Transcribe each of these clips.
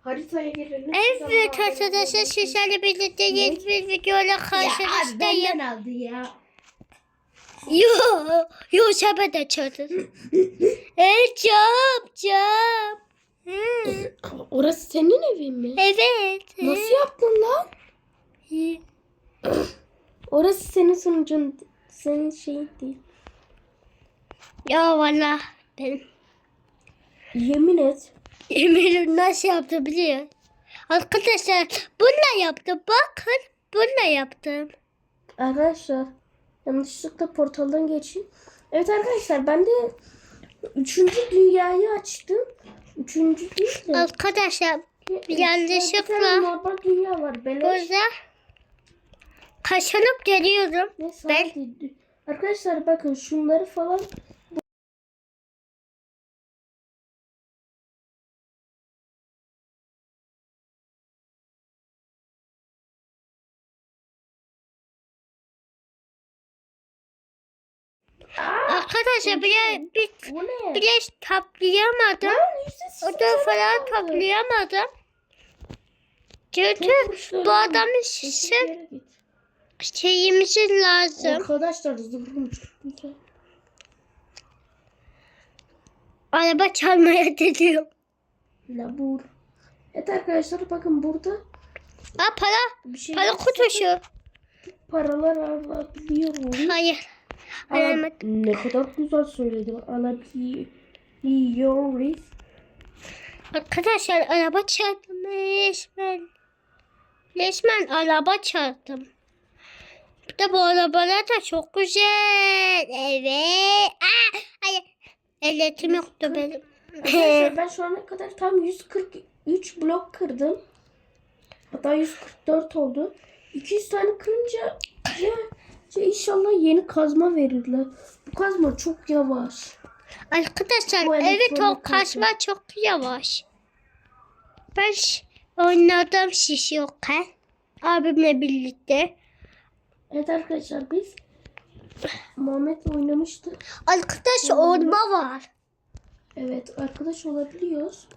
Haritaya girelim. Evet arkadaşlar sizlerle birlikte yeni bir videoyla Ya karşınızdayım. benden aldı ya. Yo, yo sen de çaldın. evet cam cam. Hı, Orası senin evin mi? Evet. Nasıl yaptın lan? Orası senin sunucun. Senin şeyin değil. Ya valla ben Yemin et. Eminim nasıl yaptım biliyor. Arkadaşlar bununla yaptım. Bakın bununla yaptım. Arkadaşlar yanlışlıkla portaldan geçeyim. Evet arkadaşlar ben de üçüncü dünyayı açtım. Üçüncü değil de. Arkadaşlar Bir yanlışlıkla tane normal dünya var. Beleş. burada kaşınıp geliyorum. Neyse, Ben-. Arkadaşlar bakın şunları falan Arkadaşlar bile bir, bile toplayamadım. Lan yüzde sıfır O da canım falan toplayamadım. Çünkü bu adamın şişi şeyimizi lazım. Arkadaşlar güzel. Araba çalmaya deniyor. Labur. Evet arkadaşlar bakın burada Aa para. bir şey Para kutusu. paralar alabiliyoruz. Hayır. Ala- Alamadım. ne kadar güzel söyledim. Alabiliyoruz. Arkadaşlar araba çaldım resmen. Resmen araba çaldım. Bir de bu arabalar da çok güzel. Evet. Aa, hayır. Ehliyetim yoktu benim. Arkadaşlar ben şu ana kadar tam 143 blok kırdım. Hatta 144 oldu. 200 tane kırınca ya, ya inşallah yeni kazma verirler. Bu kazma çok yavaş. Arkadaşlar Bu evet o elektronik kaçma çok yavaş. Ben oynadım şiş yokken. Abimle birlikte. Evet arkadaşlar biz Muhammed oynamıştık. Arkadaş orma var. Evet arkadaş olabiliyoruz.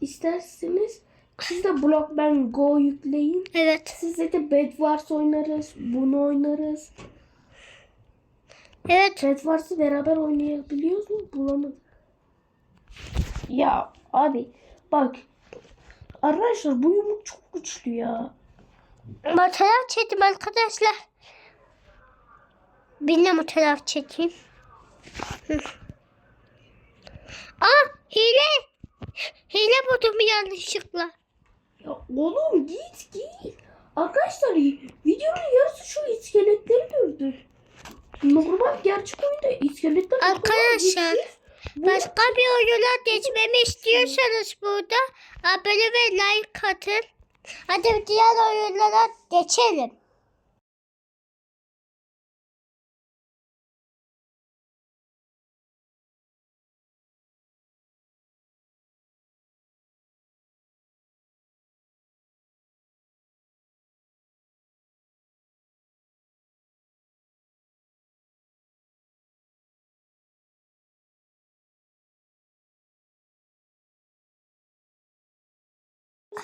İsterseniz siz de Blockman Go yükleyin. Evet. Sizle de Bed Wars oynarız. Bunu oynarız. Evet. Bed Wars'ı beraber oynayabiliyoruz mu? Bulamadım. Ya abi bak. Arkadaşlar bu yumruk çok güçlü ya. Motorlar çektim arkadaşlar. Ben de motorlar çekeyim. Aa hile. Hile buldum yanlışlıkla. Ya oğlum git git. Arkadaşlar videonun yarısı şu iskeletleri dövdü. Normal gerçek oyunda iskeletler Arkadaşlar, Başka bir oyuna geçmemi istiyorsanız burada abone ve like atın. Hadi diğer oyunlara geçelim.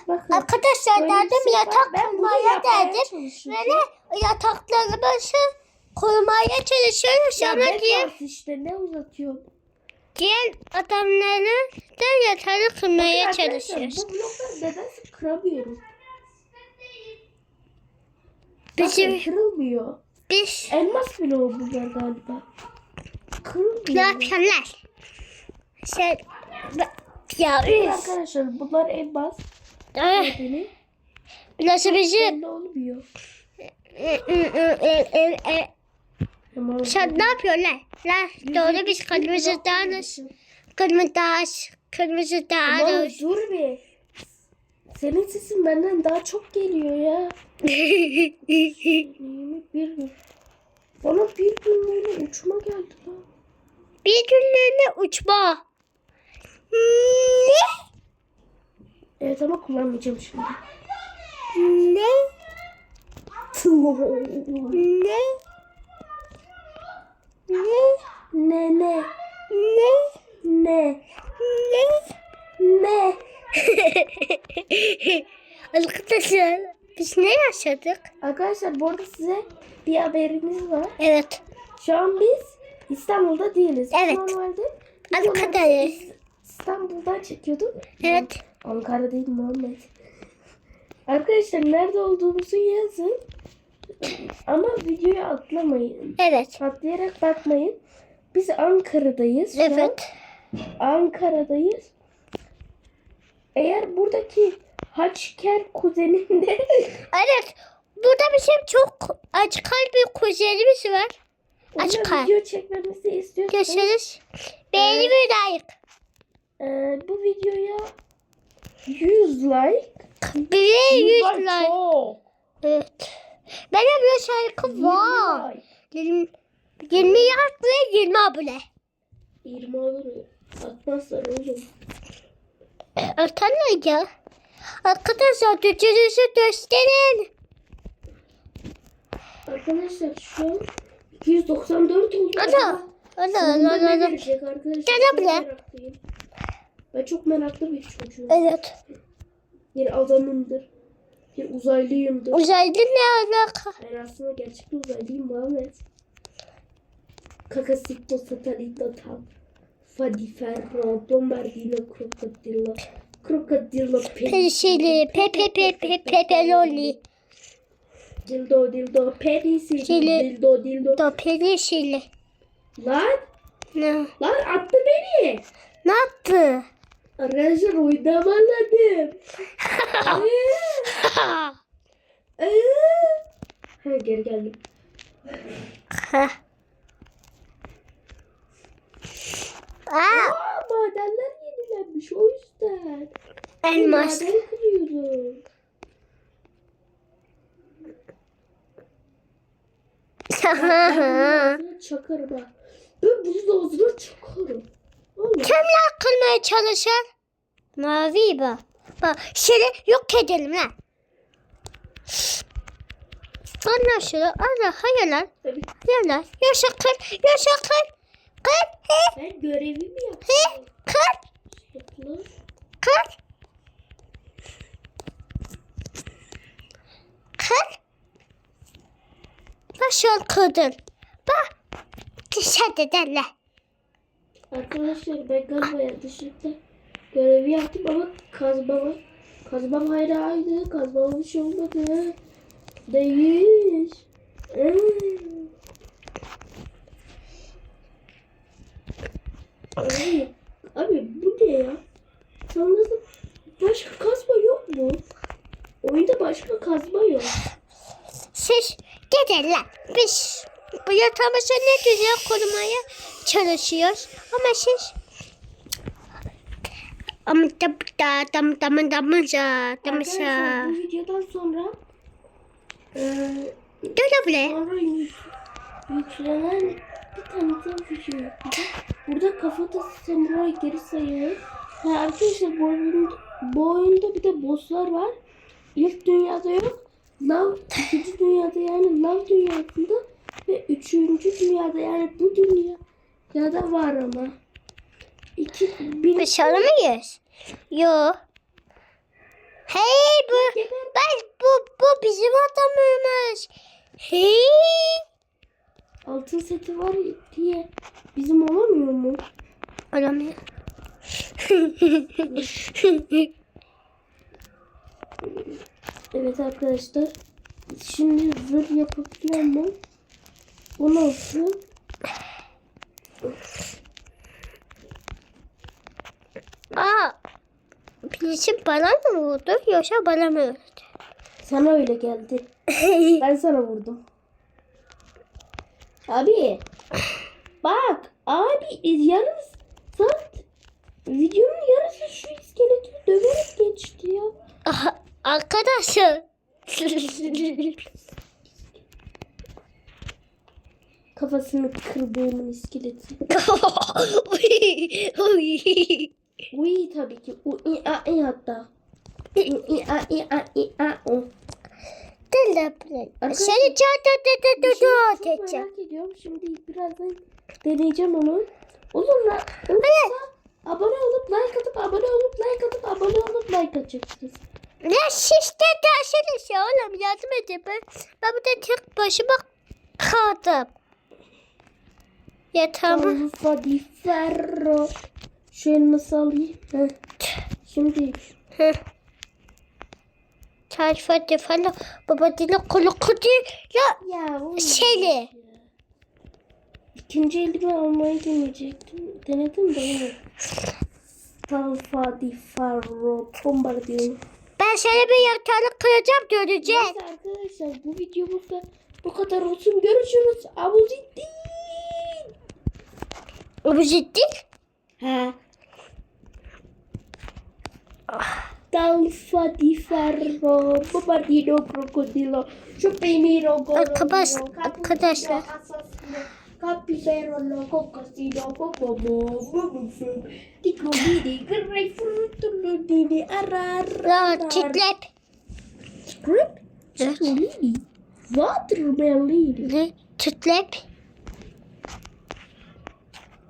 Bakın. Arkadaşlar derdim şey var. yatak bunu kurmaya derdim. çalışıyorum. Böyle yataklarımızı kurmaya çalışıyoruz. Ya Sonra diğer, Wars işte ne uzatıyor? diğer adamları da yatağı Arkadaşlar, çalışıyoruz. Bu blokları nedense kıramıyorum. Bizim, Bakın kırılmıyor. biz Elmas bloğu bunlar galiba. ne Kırılmıyor. yapıyorlar? Sen, ya üf. Arkadaşlar bunlar elmas. Ah, Nedeni Nasıl bizi olmuyor. Ama Sen ne yapıyorsun lan? Lan doğru biz kırmızı dağınız. Kırmızı dağ, kırmızı dağınız. dur be. Senin sesin benden daha çok geliyor ya. Bir gün. Bana bir günlüğüne uçma geldi lan. Bir günlüğüne uçma. Ne? Evet ama kullanmayacağım şimdi. Ne? Ne? Ne? ne ne Ne? ne Ne? Arkadaşlar biz ne yaşadık? Arkadaşlar bu arada size bir haberimiz var. Evet. Şu an biz İstanbul'da değiliz. Evet. Normalde İs- İstanbul'dan çekiyorduk. Evet. Ankara değil Muhammed. Arkadaşlar nerede olduğumuzu yazın. Ama videoyu atlamayın. Evet. Atlayarak bakmayın. Biz Ankara'dayız. Evet. Ankara'dayız. Eğer buradaki Haçker kuzeninde Evet. Burada bizim çok aç kalbi kuzenimiz var. Aç ona kalp. video çekmemizi istiyorsanız Görüşürüz. Beğeni ve like. e, bu videoya 100 like Bir de 100 like çok. Evet. Benim bir şarkı 20 var. like. 20, 20 like ve 20 abone. 20 alır Atmazlar oğlum. Atarlar ya. Arkadaşlar gücünüzü gösterin. Arkadaşlar şu an 294 oldu. Ana. Ana ana ana. arkadaşlar? Gel Çok buraya. meraklıyım. Ben çok meraklı bir çocuğum. Evet. Bir adamımdır. Bir uzaylıyımdır. Uzaylı ne alaka? Ben aslında gerçekten uzaylıyım Muhammed. Kakasito satalito tam. Fadiferro, bombardino, krokodilo. Krokodilo, Perisili, pepe pepe pepeloli. Dildo, dildo, penisili, Şili. dildo, dildo. Do perisili. Lan, Ne? lan attı beni. Ne yaptı? Arkadaşlar oynamaladım. Ee, ha geri geldim. Aa, madenler yenilenmiş o yüzden. elmas. Maden kırıyorum. Ağzına çakarım ha. Ben bunu da ağzına çakarım. Vallahi. Kimler kılmaya çalışır? Mavi bak. Bak şöyle yok edelim lan. Allah şunu Allah hayır lan. Tabii Hayır lan. Yaşa kır. Yaşa kır. Kır. He. ben görevimi yaptım. He. Kır. Kır. Kır. Bak şu an kırdın. Bak. Dışarıda derler. Arkadaşlar ben galiba yanlışlıkla görevi yaptım ama kazmama. Kazmam hayra aynı. Kazmama bir şey olmadı. Değil. Abi, abi bu ne ya? Sanırım başka kazma yok mu? Oyunda başka kazma yok. Siz gidin lan. Bu yatağımızı ne güzel korumaya çalışıyoruz. Ama siz ama da da da da da da Arkadaşlar bu videodan sonra eee Dur buraya. Sonra yük, yüklenen bir tane daha video yapacağım. Burada kafada samuray geri sayıyor. Ha, arkadaşlar bu oyunda, bu oyunda bir de bosslar var. İlk dünyada yok. Lav, ikinci dünyada yani lav dünyasında ve üçüncü dünyada yani bu dünyada var ama. İki, bir, Dışarı mıyız? Yo. Hey bu ben bu bu bizim adamımız. Hey. altın seti var diye bizim olamıyor mu? Alamıyor. Evet arkadaşlar. Şimdi zırh yapabiliyor mu? Bu nasıl? Aa. Birisi bana mı vurdu yoksa bana mı vurdu? Sana öyle geldi. Ben sana vurdum. Abi. Bak. Abi yarım saat videonun yarısı şu iskeleti döverek geçti ya. Aha, Arkadaşlar. Kafasını kırdığımın iskeleti. Uy tabii ki. U i a i hatta. U i a i a i a o. Arkadaşlar, Seni dedi. merak ediyorum. Şimdi birazdan deneyeceğim onu. Olur mu? Olursa Abone olup like atıp abone olup like atıp abone olup like atacaksınız. Ne siz de derseniz ya oğlum yardım edin. Ben, ben burada tek başıma kaldım. Yatağımı. Alfa di ferro. Şu elması alayım. Heh. Şimdi Heh. Tarifa de falan. Baba dili kulu kudu. Ya ya seni. İkinci elimi almayı deneyecektim. Denedim de olmadı. Alfa di ferro. Bombardiyon. Ben sana bir yatağını kıracağım göreceğiz. Neyse arkadaşlar bu videomuzda bu kadar olsun. Görüşürüz. Abuziddin. Bu ciddi. Ha. Dalfa di ferro, bombardino crocodilo, chupimiro Arkadaş, arkadaşlar. Capibero loco casino, popomo, bubufum, diklodini, greyfurtuludini, arar. Ya titrep. Script? Evet. Lili. Watermelon. Ne? Titrep.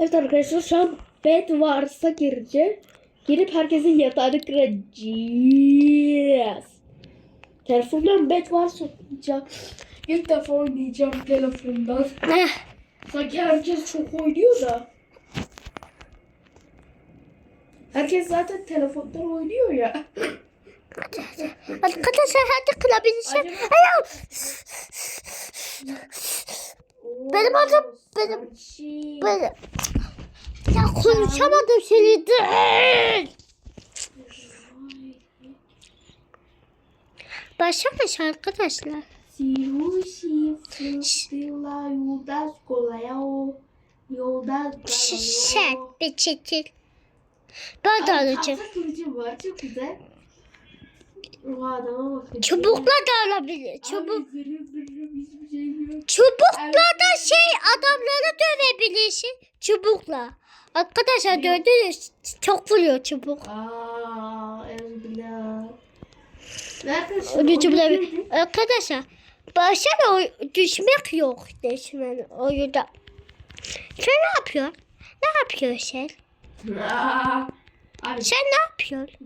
Evet arkadaşlar şu an bed varsa gireceğiz. Girip herkesin yatağını kıracağız. Telefondan bed varsa oynayacağım. İlk defa oynayacağım telefondan. Heh. Sanki herkes çok oynuyor da. Herkes zaten telefondan oynuyor ya. Arkadaşlar hadi kırabilirsin. Acaba-. Benim adım- benim-. Böyle. Ya konuşamadım seni. Dur. Başlamış arkadaşlar. Sen bir çekil. Ben de alacağım. Çok güzel. Adama. Çubukla da alabilir. Abi, Çubuk. şey. Çubukla da şey adamları dövebilirsin. Çubukla. Arkadaşlar gördünüz çok vuruyor çubuk. Oyun cümle neydi? Arkadaşlar başta oy- düşmek yok resmen oyunda. Sen ne yapıyorsun? Ne yapıyorsun sen? Aa, Abi Sen ne yapıyorsun?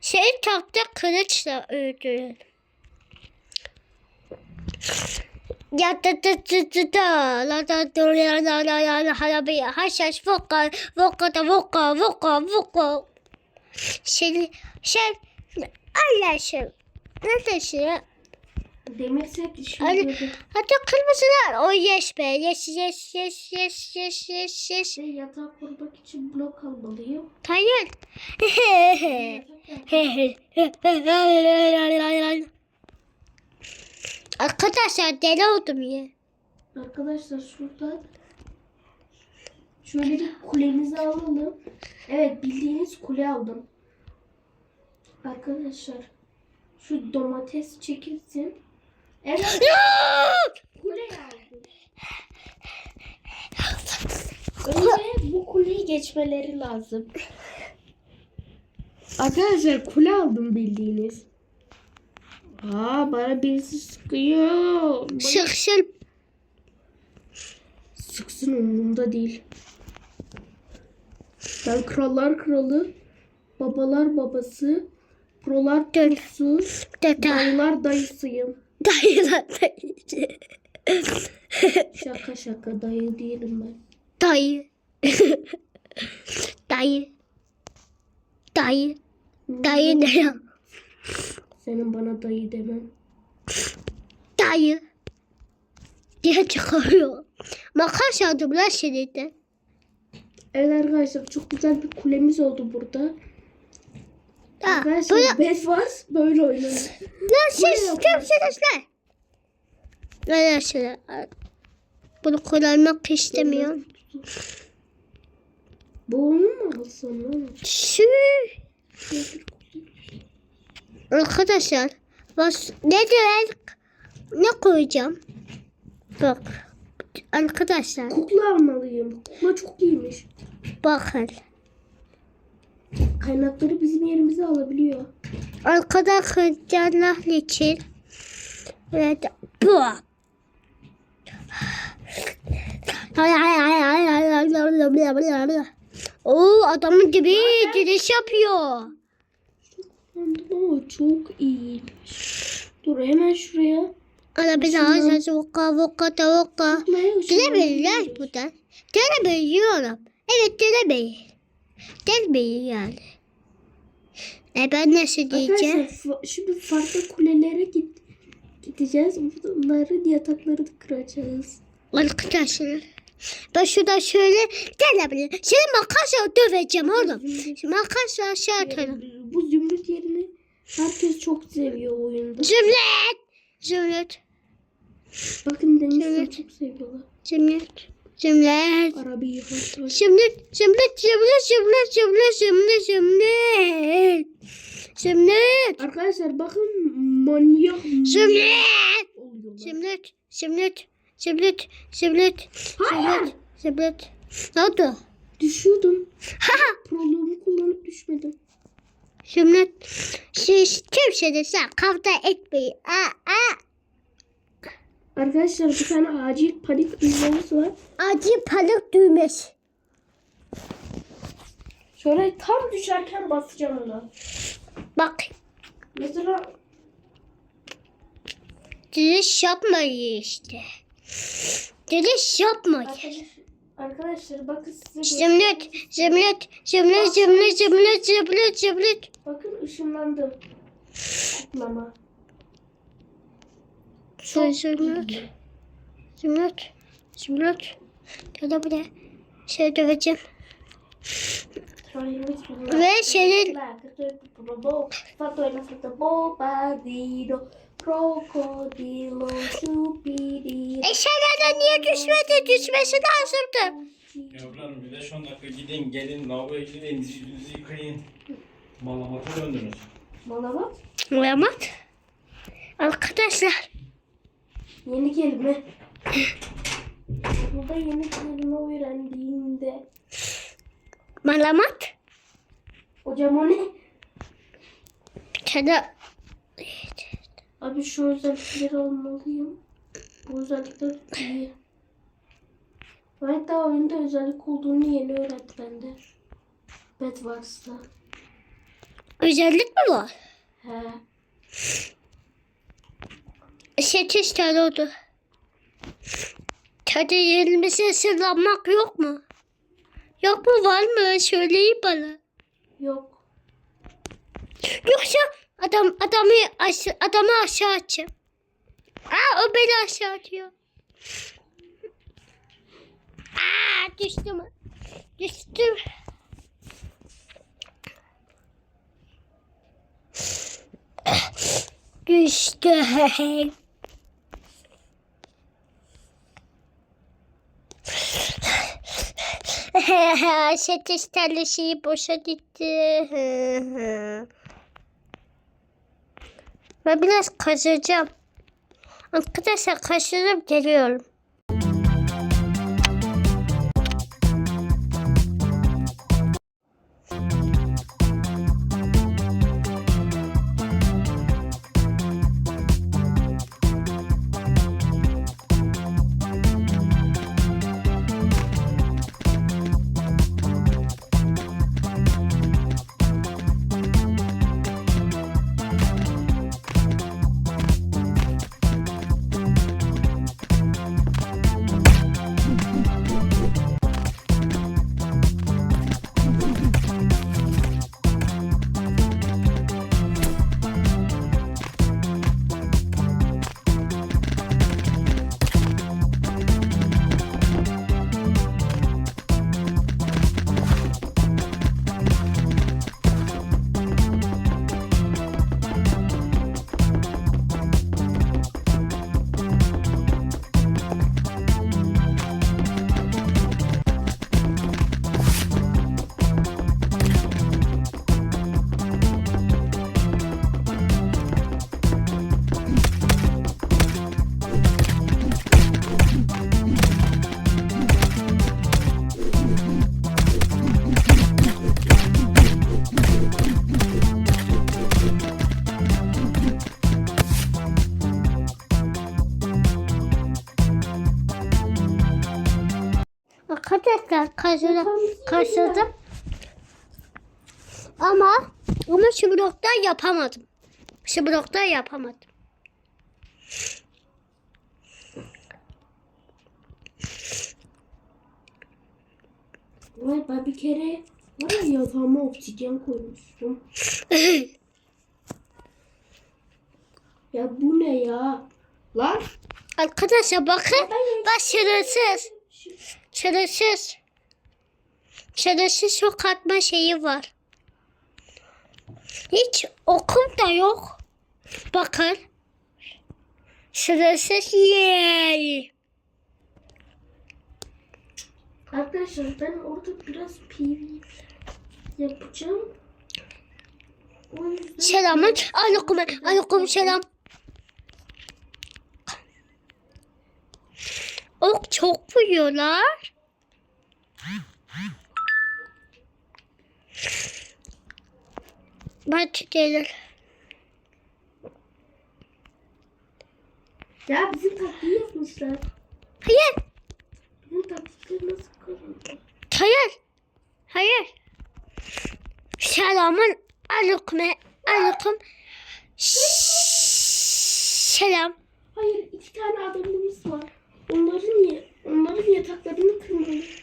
Seni tahta kılıçla öldürün. Ya da da da da da la da da la la la la la la bir haşhaş voka voka da voka voka voka. Seni sen Allah aşkına neredesin ya? Demir set Hadi, düşürdü. hadi kırmızılar. O yes be. Yes yes yes yes yes yes yes. Şey, yatağı korumak için blok almalıyım. Hayır. Arkadaşlar deli oldum ya. Arkadaşlar şuradan şöyle bir kulemizi alalım. Evet bildiğiniz kule aldım. Arkadaşlar şu domates çekilsin. Evet kule aldım. Önce bu kuleyi geçmeleri lazım. Arkadaşlar kule aldım bildiğiniz. Aa bana birisi sıkıyor. Bana- Sıksın. Sıksın umurumda değil. Ben krallar kralı, babalar babası, prolar Dede. dayılar dayısıyım. Dayılar Şaka şaka dayı değilim ben. Dayı. Dayı. Dayı. Dayı ne ya? Senin bana dayı demen. Dayı. Diye çıkarıyor. Makas aldım lan seni de. Evet arkadaşlar çok güzel bir kulemiz oldu burada. Ha, Arkadaşlar bunu, bez var böyle oynanır. lan siz kimsiniz? Arkadaşlar bunu kullanmak istemiyorum. Bu onu mu alsam lan? Arkadaşlar bas ne diyor ne koyacağım? Bak arkadaşlar Kukla almalıyım. Kukla çok iyiymiş. bakın Kaynakları bizim yerimize alabiliyor. arkadaşlar için evet bu Oo adamın dibi giriş yapıyor. Ama çok iyi. Dur hemen şuraya. Ana bir daha ses voka voka da Dönebilirler ışınlanıyoruz. buradan. Dönebiliyorum. Evet dönebilir. Dönebilir yani. E ben nasıl diyeceğim? Arkadaşlar şimdi farklı kulelere git gideceğiz. Bunların yatakları da kıracağız. Arkadaşlar. Ben şuradan şöyle dönebilirim. Seni makasla döveceğim oğlum. Makasla aşağı atarım. yerini- Bu zümrüt yerini herkes çok seviyor oyunda. Zümrüt. Zümrüt. Bakın Zümrüt. çok seviyorlar. Zümrüt. Cümlet. Arabi Cümlet, cümlet, cümlet, cümlet, cümlet, cümlet, cümlet. Arkadaşlar bakın manyak. Cümlet. Cümlet, cümlet, cümlet, cümlet. Hayır. Cümlet. Ne oldu? Düşüyordum. Proloğumu kullanıp düşmedim. Cümlet. Siz tüm şey, şeyde şey sen kavga etmeyin. Aa, aa. Arkadaşlar bir tane acil panik uyarımız var. Acı palık düğmesi. Şöyle tam düşerken basacağım ona. Bak. Mesela Diriş yapmayın işte. Yapmayın. arkadaşlar, arkadaşlar bakın size Zümrüt, zümrüt, zümrüt, zümrüt, zümrüt, zümrüt, zümrüt. Bakın ışınlandım. Kutlama. Şöyle zümrüt, zümrüt, zümrüt. Gel de buraya. Şöyle döveceğim. Ve senin eşyalardan niye düşmedi? Düşmesi lazımdı. Yavrularım bir de 10 dakika gidin gelin lavaboya gidin yüzünüzü yıkayın. Malamata döndünüz. Malamat Uyamat. Arkadaşlar. Yeni kelime. Burada yeni kelime öğrendiğinde. Malamat. Hocam o ne? Tane Abi şu özellikleri almalıyım. Bu özellikler iyi. Hatta oyunda özellik olduğunu yeni öğretti bende. Bedwars'ta. özellik mi var? He. Sekiz tane oldu. Tadı yerimize sırlanmak yok mu? Yok mu var mı? Söyleyin bana. Yok. Yoksa adam adamı aşağı, adamı aşağı atacağım. Aa o beni aşağı atıyor. Aa düştüm. Düştüm. Düştüm. Sekiz tane şeyi boşa gitti. Ben biraz kaçacağım. Arkadaşlar kaçırıp geliyorum. Arkadaşlar kaçırdım. Kaçırdım. Ama ama şu blokta yapamadım. Şu blokta yapamadım. Vay ben bir kere var ya yatağıma oksijen koymuştum. Ya bu ne ya? Lan. Arkadaşlar bakın. Bak şerefsiz. Şerefsiz. Şerefsiz çok atma şeyi var. Hiç okum da yok. Bakın. Şerefsiz yey. Arkadaşlar ben orada biraz PV yapacağım. Yüzden Selamın. Aleyküm. Aleyküm selam. Ok çok vuruyorlar. Ben gelir. Ya bizim taktiği yapmışlar. Hayır. Bizim taktikleri nasıl kazandı? Hayır. Hayır. Selamın aleyküm. Aleyküm. Selam. Hayır iki tane adamımız var. Onları niye? Onların yataklarını kırmalıyız.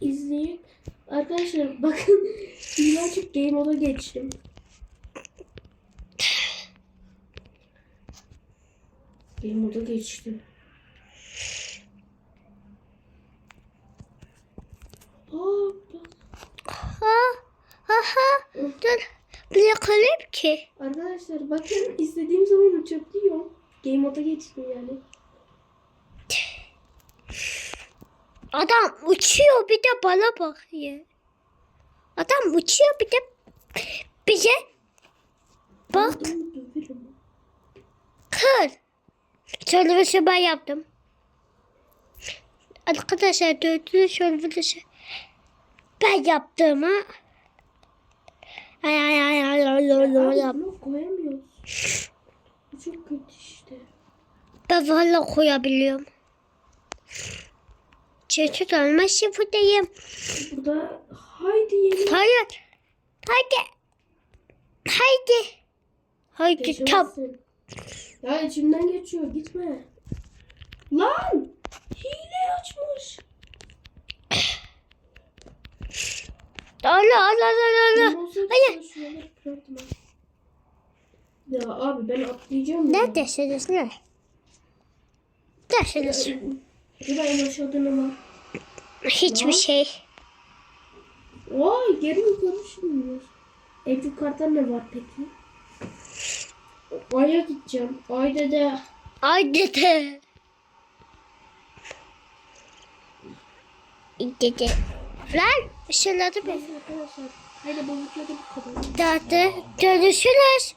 İzleyin. Arkadaşlar bakın birazcık game moda geçtim. Game moda geçtim. Aa, bak. Ha. Aha. Dur. Bir yakalayayım ki. Arkadaşlar bakın istediğim zaman uçabiliyorum. Game moda geçtim yani. Adam uçuyor bir de bana bakıyor. Adam uçuyor bir de bize bak kır. Çalışması ben yaptım. Arkadaşlar dördüncü çalışması ben yaptım ha. Ay ay ay ay ay ay ay. Bunu koyamıyoruz. Çok kötü işte. Ben valla koyabiliyorum. Çocuk olmaz buradayım. Burada haydi yeni Hayır. Haydi. Haydi. Haydi tam. Ya içimden geçiyor gitme. Lan! Hile açmış. Allah Allah Allah Allah. Hayır. Ya abi ben atlayacağım. ya. Neredesiniz ne? Neredesiniz? Aşağıda ne var? Hiçbir Ne? şey. Vay geri yukarı şimdi. En yukarıda ne var peki? Ay'a gideceğim. Ay'da da Ay dede. Dede. Lan ışınladı beni. Haydi bu videoda bu kadar. Dede. Görüşürüz.